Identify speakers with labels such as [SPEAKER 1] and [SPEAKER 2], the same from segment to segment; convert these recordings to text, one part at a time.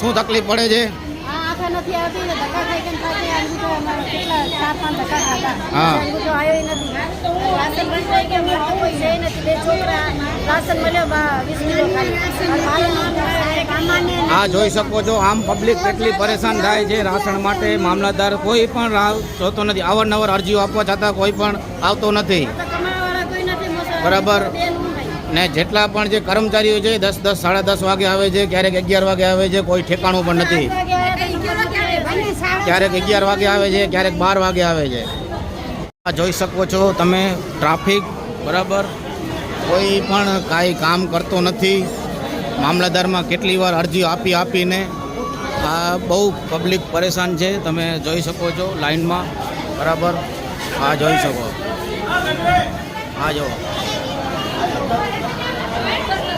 [SPEAKER 1] તકલીફ પડે છે? હા. જોઈ શકો છો આમ પબ્લિક કેટલી પરેશાન થાય છે રાશન માટે. મામલતદાર કોઈ પણ જોતો નથી. અવારનવાર અરજીઓ આપવા છતાં કોઈ પણ આવતો નથી. બરાબર. ને જેટલા પણ જે કર્મચારીઓ છે, દસ દસ, સાડા દસ વાગે આવે છે, ક્યારેક અગિયાર વાગે આવે છે, કોઈ ઠેકાણું પણ નથી. ક્યારેક અગિયાર વાગે આવે છે, ક્યારેક બાર વાગે આવે છે. આ જોઈ શકો છો તમે, ટ્રાફિક, બરાબર? કોઈ પણ કાંઈ કામ કરતો નથી. મામલતદારમાં કેટલી વાર અરજી આપી, આપીને આ બહુ પબ્લિક પરેશાન છે, તમે જોઈ શકો છો લાઇનમાં બરાબર? આ જોઈ શકો. આ જો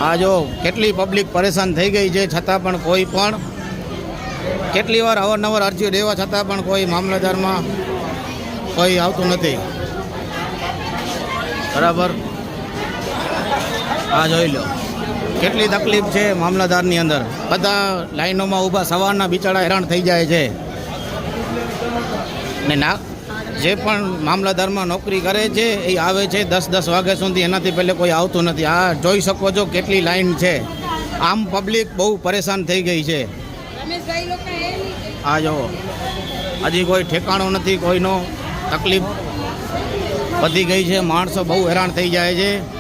[SPEAKER 1] આ જો કેટલી પબ્લિક પરેશાન થઈ ગઈ છે, છતાં પણ કોઈ પણ કેટલી વાર અવારનવાર અરજીઓ દેવા છતાં પણ કોઈ મામલતદારમાં કોઈ આવતું નથી. બરાબર? આ જોઈ લો. કેટલી તકલીફ છે મામલતદારની અંદર. બધા લાઈનોમાં ઊભા સવારના બિચારા હેરાન થઈ જાય છે. ને ના જે પણ મામલતદારમાં નોકરી કરે છે, એ આવે છે દસ દસ વાગ્યા સુધી. એનાથી પહેલે કોઈ આવતું નથી. આ જોઈ શકો છો કેટલી લાઈન છે. આમ પબ્લિક બહુ પરેશાન થઈ ગઈ છે. આ જો, હજી કોઈ ઠેકાણું નથી, કોઈનો તકલીફ વધી ગઈ છે. માણસો બહુ હેરાન થઈ જાય છે.